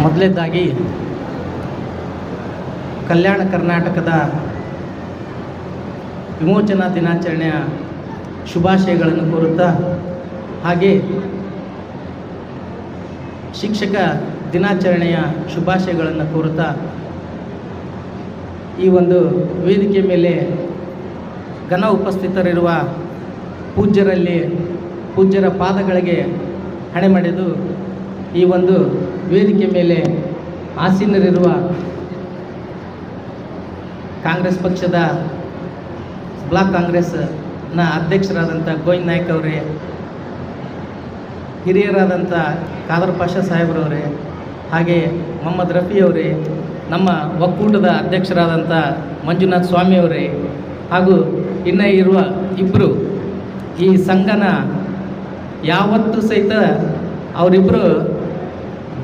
ಮೊದಲನೇದಾಗಿ ಕಲ್ಯಾಣ ಕರ್ನಾಟಕದ ವಿಮೋಚನಾ ದಿನಾಚರಣೆಯ ಶುಭಾಶಯಗಳನ್ನು ಕೋರುತ್ತಾ ಹಾಗೆ ಶಿಕ್ಷಕ ದಿನಾಚರಣೆಯ ಶುಭಾಶಯಗಳನ್ನು ಕೋರುತ್ತಾ ಈ ಒಂದು ವೇದಿಕೆ ಮೇಲೆ ಘನ ಉಪಸ್ಥಿತರಿರುವ ಪೂಜ್ಯರಲ್ಲಿ ಪೂಜ್ಯರ ಪಾದಗಳಿಗೆ ಹಣೆ ಮಾಡಿದು ಈ ಒಂದು ವೇದಿಕೆ ಮೇಲೆ ಆಸೀನರಿರುವ ಕಾಂಗ್ರೆಸ್ ಪಕ್ಷದ ಬ್ಲಾಕ್ ಕಾಂಗ್ರೆಸ್ನ ಅಧ್ಯಕ್ಷರಾದಂಥ ಗೋವಿಂದ್ ನಾಯ್ಕ್ ಅವರೇ, ಹಿರಿಯರಾದಂಥ ಖಾದರ್ ಪಾಷಾ ಸಾಹೇಬ್ರವರೇ, ಹಾಗೆ ಮೊಹಮ್ಮದ್ ರಫಿಯವರೇ ನಮ್ಮ ಒಕ್ಕೂಟದ ಅಧ್ಯಕ್ಷರಾದಂಥ ಮಂಜುನಾಥ್ ಸ್ವಾಮಿಯವರೇ ಹಾಗೂ ಇನ್ನೂ ಇರುವ ಇಬ್ಬರು ಈ ಸಂಘನ ಯಾವತ್ತೂ ಸಹಿತ ಅವರಿಬ್ಬರು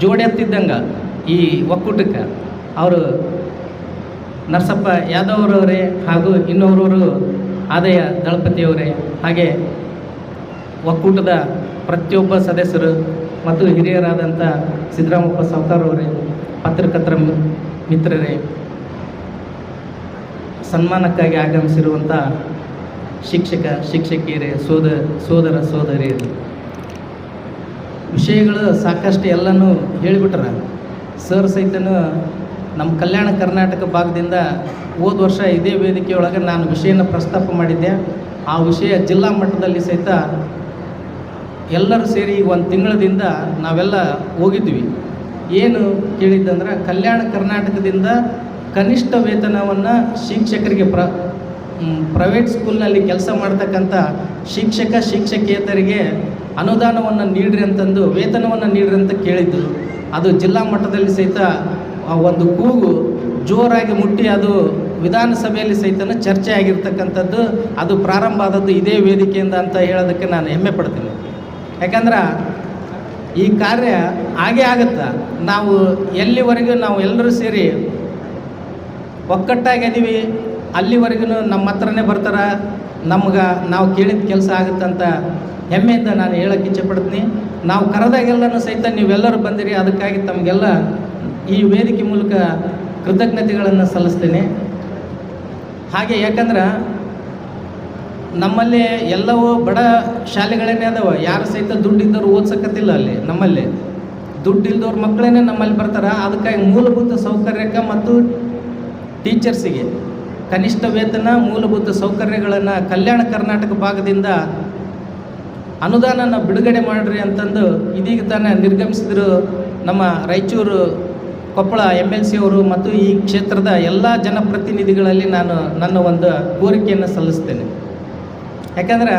ಜೋಡೆತ್ತಿದ್ದಂಗೆ ಈ ಒಕ್ಕೂಟಕ್ಕೆ. ಅವರು ನರಸಪ್ಪ ಯಾದವ್ರವರೇ ಹಾಗೂ ಇನ್ನೋರವರು ಆದಾಯ ದಳಪತಿಯವರೇ. ಹಾಗೆ ಒಕ್ಕೂಟದ ಪ್ರತಿಯೊಬ್ಬ ಸದಸ್ಯರು ಮತ್ತು ಹಿರಿಯರಾದಂಥ ಸಿದ್ದರಾಮಪ್ಪ ಸಾವ್ಕಾರ್ ಅವರೇ ಪತ್ರಕರ್ತರ ಮಿತ್ರರೇ. ಸನ್ಮಾನಕ್ಕಾಗಿ ಆಗಮಿಸಿರುವಂಥ ಶಿಕ್ಷಕ, ಶಿಕ್ಷಕಿಯರೇ, ಸೋದ, ಸೋದರ, ಸೋದರಿಯರು. ವಿಷಯಗಳು ಸಾಕಷ್ಟು ಎಲ್ಲನೂ ಹೇಳಿಬಿಟ್ರೆ. ಸರ್ ಸಹಿತನು ನಮ್ಮ ಕಲ್ಯಾಣ ಕರ್ನಾಟಕ ಭಾಗದಿಂದ ಹೋದ ವರ್ಷ ಇದೇ ವೇದಿಕೆಯೊಳಗೆ ನಾನು ವಿಷಯನ ಪ್ರಸ್ತಾಪ ಮಾಡಿದ್ದೆ. ಆ ವಿಷಯ ಜಿಲ್ಲಾ ಮಟ್ಟದಲ್ಲಿ ಸಹಿತ ಎಲ್ಲರೂ ಸೇರಿ ಒಂದು ತಿಂಗಳದಿಂದ ನಾವೆಲ್ಲ ಹೋಗಿದ್ವಿ. ಏನು ಕೇಳಿದ್ದಂದ್ರೆ ಕಲ್ಯಾಣ ಕರ್ನಾಟಕದಿಂದ ಕನಿಷ್ಠ ವೇತನವನ್ನು ಶಿಕ್ಷಕರಿಗೆ ಪ್ರ ಪ್ರೈವೇಟ್ ಸ್ಕೂಲ್ನಲ್ಲಿ ಕೆಲಸ ಮಾಡ್ತಕ್ಕಂಥ ಶಿಕ್ಷಕ ಶಿಕ್ಷಕಿಯತರಿಗೆ ಅನುದಾನವನ್ನು ನೀಡ್ರಿ ಅಂತಂದು, ವೇತನವನ್ನು ನೀಡ್ರಿ ಅಂತ ಕೇಳಿದ್ದು. ಅದು ಜಿಲ್ಲಾ ಮಟ್ಟದಲ್ಲಿ ಸಹಿತ ಒಂದು ಕೂಗು ಜೋರಾಗಿ ಮುಟ್ಟಿ ಅದು ವಿಧಾನಸಭೆಯಲ್ಲಿ ಸಹಿತ ಚರ್ಚೆ ಆಗಿರ್ತಕ್ಕಂಥದ್ದು. ಅದು ಪ್ರಾರಂಭ ಆದದ್ದು ಇದೇ ವೇದಿಕೆಯಿಂದ ಅಂತ ಹೇಳೋದಕ್ಕೆ ನಾನು ಹೆಮ್ಮೆ ಪಡ್ತೀನಿ. ಯಾಕಂದ್ರೆ ಈ ಕಾರ್ಯ ಹಾಗೇ ಆಗುತ್ತಾ? ನಾವು ಎಲ್ಲಿವರೆಗೂ ನಾವು ಎಲ್ಲರೂ ಸೇರಿ ಒಕ್ಕಟ್ಟಾಗಿ ಅದೀವಿ ಅಲ್ಲಿವರೆಗೂ ನಮ್ಮ ಹತ್ರನೇ ಬರ್ತಾರೆ. ನಮ್ಗೆ ನಾವು ಕೇಳಿದ ಕೆಲಸ ಆಗುತ್ತಂತ ಹೆಮ್ಮೆಯಿಂದ ನಾನು ಹೇಳಕ್ಕೆ ಇಚ್ಛೆಪಡ್ತೀನಿ. ನಾವು ಕರೆದಾಗೆಲ್ಲನೂ ಸಹಿತ ನೀವೆಲ್ಲರೂ ಬಂದಿರಿ. ಅದಕ್ಕಾಗಿ ತಮಗೆಲ್ಲ ಈ ವೇದಿಕೆ ಮೂಲಕ ಕೃತಜ್ಞತೆಗಳನ್ನು ಸಲ್ಲಿಸ್ತೇನೆ. ಹಾಗೆ ಯಾಕಂದ್ರೆ ನಮ್ಮಲ್ಲಿ ಎಲ್ಲವೂ ಬಡ ಶಾಲೆಗಳೇನೇ ಅದಾವ. ಯಾರು ಸಹಿತ ದುಡ್ಡಿದ್ದವ್ರು ಓದ್ಸಕತ್ತಿಲ್ಲ ಅಲ್ಲಿ ನಮ್ಮಲ್ಲಿ. ದುಡ್ಡು ಇಲ್ದವ್ರ ಮಕ್ಕಳೇನೆ ನಮ್ಮಲ್ಲಿ ಬರ್ತಾರೆ. ಅದಕ್ಕಾಗಿ ಮೂಲಭೂತ ಸೌಕರ್ಯಕ್ಕೆ ಮತ್ತು ಟೀಚರ್ಸಿಗೆ ಕನಿಷ್ಠ ವೇತನ, ಮೂಲಭೂತ ಸೌಕರ್ಯಗಳನ್ನು ಕಲ್ಯಾಣ ಕರ್ನಾಟಕ ಭಾಗದಿಂದ ಅನುದಾನನ ಬಿಡುಗಡೆ ಮಾಡಿರಿ ಅಂತಂದು ಇದೀಗ ತಾನೇ ನಿರ್ಗಮಿಸಿದ್ರು ನಮ್ಮ Raichur Koppal M L C ಅವರು ಮತ್ತು ಈ ಕ್ಷೇತ್ರದ ಎಲ್ಲ ಜನಪ್ರತಿನಿಧಿಗಳಲ್ಲಿ ನಾನು ನನ್ನ ಒಂದು ಕೋರಿಕೆಯನ್ನು ಸಲ್ಲಿಸ್ತೇನೆ. ಯಾಕಂದ್ರೆ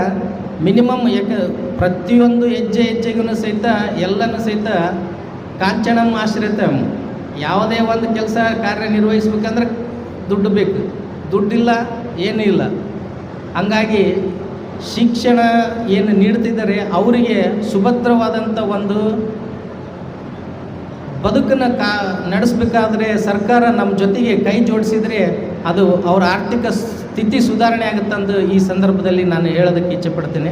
ಮಿನಿಮಮ್ ಯಾಕ ಪ್ರತಿಯೊಂದು ಹೆಜ್ಜೆ ಹೆಜ್ಜೆಗೂ ಸಹಿತ ಎಲ್ಲನೂ ಸಹಿತ ಕಾಂಚನಂ ಆಶ್ರಿತ ಯಾವುದೇ ಒಂದು ಕೆಲಸ ಕಾರ್ಯನಿರ್ವಹಿಸ್ಬೇಕಂದ್ರೆ ದುಡ್ಡು ಬೇಕು. ದುಡ್ಡಿಲ್ಲ, ಏನೂ ಇಲ್ಲ. ಹಂಗಾಗಿ ಶಿಕ್ಷಣ ಏನು ನೀಡ್ತಿದ್ದಾರೆ ಅವರಿಗೆ ಸುಭದ್ರವಾದಂಥ ಒಂದು ಬದುಕನ್ನು ಕಾ ನಡೆಸಬೇಕಾದ್ರೆ ಸರ್ಕಾರ ನಮ್ಮ ಜೊತೆಗೆ ಕೈ ಜೋಡಿಸಿದರೆ ಅದು ಅವರ ಆರ್ಥಿಕ ಸ್ಥಿತಿ ಸುಧಾರಣೆ ಆಗುತ್ತಂದು ಈ ಸಂದರ್ಭದಲ್ಲಿ ನಾನು ಹೇಳೋದಕ್ಕೆ ಇಚ್ಛೆಪಡ್ತೇನೆ.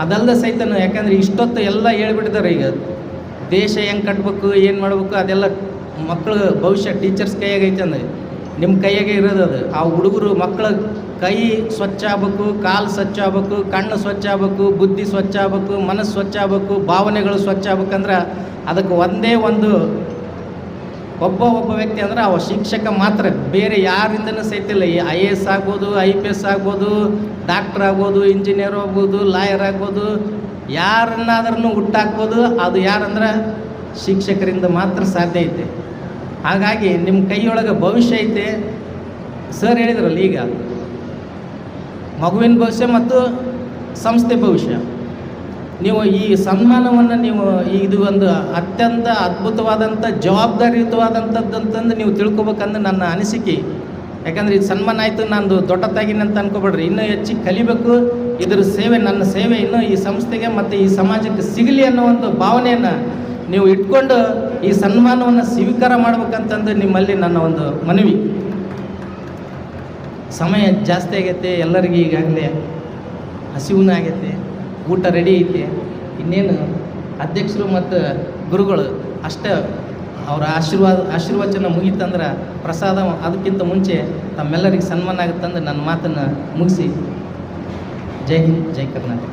ಅದಲ್ಲದೆ ಸಹಿತ ಯಾಕಂದರೆ ಇಷ್ಟೊತ್ತು ಎಲ್ಲ ಹೇಳ್ಬಿಟ್ಟಿದ್ದಾರೆ ಈಗ. ದೇಶ ಹೆಂಗೆ ಕಟ್ಟಬೇಕು ಏನು ಮಾಡಬೇಕು ಅದೆಲ್ಲ ಮಕ್ಕಳು ಭವಿಷ್ಯ ಟೀಚರ್ಸ್ ಕೈಯಾಗೈತೆ ಅಂದರೆ ನಿಮ್ಮ ಕೈಯಾಗೆ ಇರೋದು ಅದು. ಆ ಹುಡುಗರು ಮಕ್ಕಳ ಕೈ ಸ್ವಚ್ಛ ಆಗ್ಬೇಕು, ಕಾಲು ಸ್ವಚ್ಛ ಆಗ್ಬೇಕು, ಕಣ್ಣು ಸ್ವಚ್ಛ ಆಗ್ಬೇಕು, ಬುದ್ಧಿ ಸ್ವಚ್ಛ ಆಗ್ಬೇಕು, ಮನಸ್ಸು ಸ್ವಚ್ಛ ಆಗ್ಬೇಕು, ಭಾವನೆಗಳು ಸ್ವಚ್ಛ ಆಗ್ಬೇಕಂದ್ರೆ ಅದಕ್ಕೆ ಒಂದೇ ಒಂದು ಒಬ್ಬ ಒಬ್ಬ ವ್ಯಕ್ತಿ ಅಂದ್ರೆ ಅವ ಶಿಕ್ಷಕ ಮಾತ್ರ. ಬೇರೆ ಯಾರಿಂದನೂ ಸಹಿತ ಇಲ್ಲ. ಐ ಎ ಎಸ್ ಆಗ್ಬೋದು, ಐ ಪಿ ಎಸ್ ಆಗ್ಬೋದು, ಡಾಕ್ಟ್ರ್ ಆಗ್ಬೋದು, ಇಂಜಿನಿಯರ್ ಆಗ್ಬೋದು, ಲಾಯರ್ ಆಗ್ಬೋದು, ಯಾರನ್ನಾದ್ರೂ ಹುಟ್ಟಾಕ್ಬೋದು, ಅದು ಯಾರಂದ್ರೆ ಶಿಕ್ಷಕರಿಂದ ಮಾತ್ರ ಸಾಧ್ಯ ಐತೆ. ಹಾಗಾಗಿ ನಿಮ್ಮ ಕೈಯೊಳಗೆ ಭವಿಷ್ಯ ಐತೆ. ಸರ್ ಹೇಳಿದ್ರಲ್ಲ ಈಗ ಮಗುವಿನ ಭವಿಷ್ಯ ಮತ್ತು ಸಂಸ್ಥೆ ಭವಿಷ್ಯ. ನೀವು ಈ ಸನ್ಮಾನವನ್ನು ನೀವು ಇದು ಒಂದು ಅತ್ಯಂತ ಅದ್ಭುತವಾದಂಥ ಜವಾಬ್ದಾರಿಯುತವಾದಂಥದ್ದು ಅಂತಂದು ನೀವು ತಿಳ್ಕೊಬೇಕಂದು ನನ್ನ ಅನಿಸಿಕೆ. ಯಾಕಂದ್ರೆ ಇದು ಸನ್ಮಾನ ಆಯಿತು, ನಂದು ದೊಡ್ಡತಾಗಿನ ಅಂತ ಅನ್ಕೋಬೇಡ್ರಿ. ಇನ್ನೂ ಹೆಚ್ಚು ಕಲಿಬೇಕು. ಇದರ ಸೇವೆ, ನನ್ನ ಸೇವೆ ಇನ್ನೂ ಈ ಸಂಸ್ಥೆಗೆ ಮತ್ತು ಈ ಸಮಾಜಕ್ಕೆ ಸಿಗಲಿ ಅನ್ನೋ ಒಂದು ಭಾವನೆಯನ್ನು ನೀವು ಇಟ್ಕೊಂಡು ಈ ಸನ್ಮಾನವನ್ನು ಸ್ವೀಕಾರ ಮಾಡ್ಬೇಕಂತಂದು ನಿಮ್ಮಲ್ಲಿ ನನ್ನ ಒಂದು ಮನವಿ. ಸಮಯ ಜಾಸ್ತಿ ಆಗೈತೆ, ಎಲ್ಲರಿಗೂ ಈಗಾಗಲೇ ಹಸಿವೂ ಆಗೈತೆ, ಊಟ ರೆಡಿ ಐತೆ. ಇನ್ನೇನು ಅಧ್ಯಕ್ಷರು ಮತ್ತು ಗುರುಗಳು ಅಷ್ಟೇ ಅವರ ಆಶೀರ್ವಾದ, ಆಶೀರ್ವಚನ ಮುಗೀತಂದ್ರೆ ಪ್ರಸಾದ ಅದಕ್ಕಿಂತ ಮುಂಚೆ ತಮ್ಮೆಲ್ಲರಿಗೆ ಸನ್ಮಾನ ಆಗುತ್ತಂದ್ರೆ ನನ್ನ ಮಾತನ್ನು ಮುಗಿಸಿ. ಜೈ ಹಿಂದ್, ಜೈ ಕರ್ನಾಟಕ.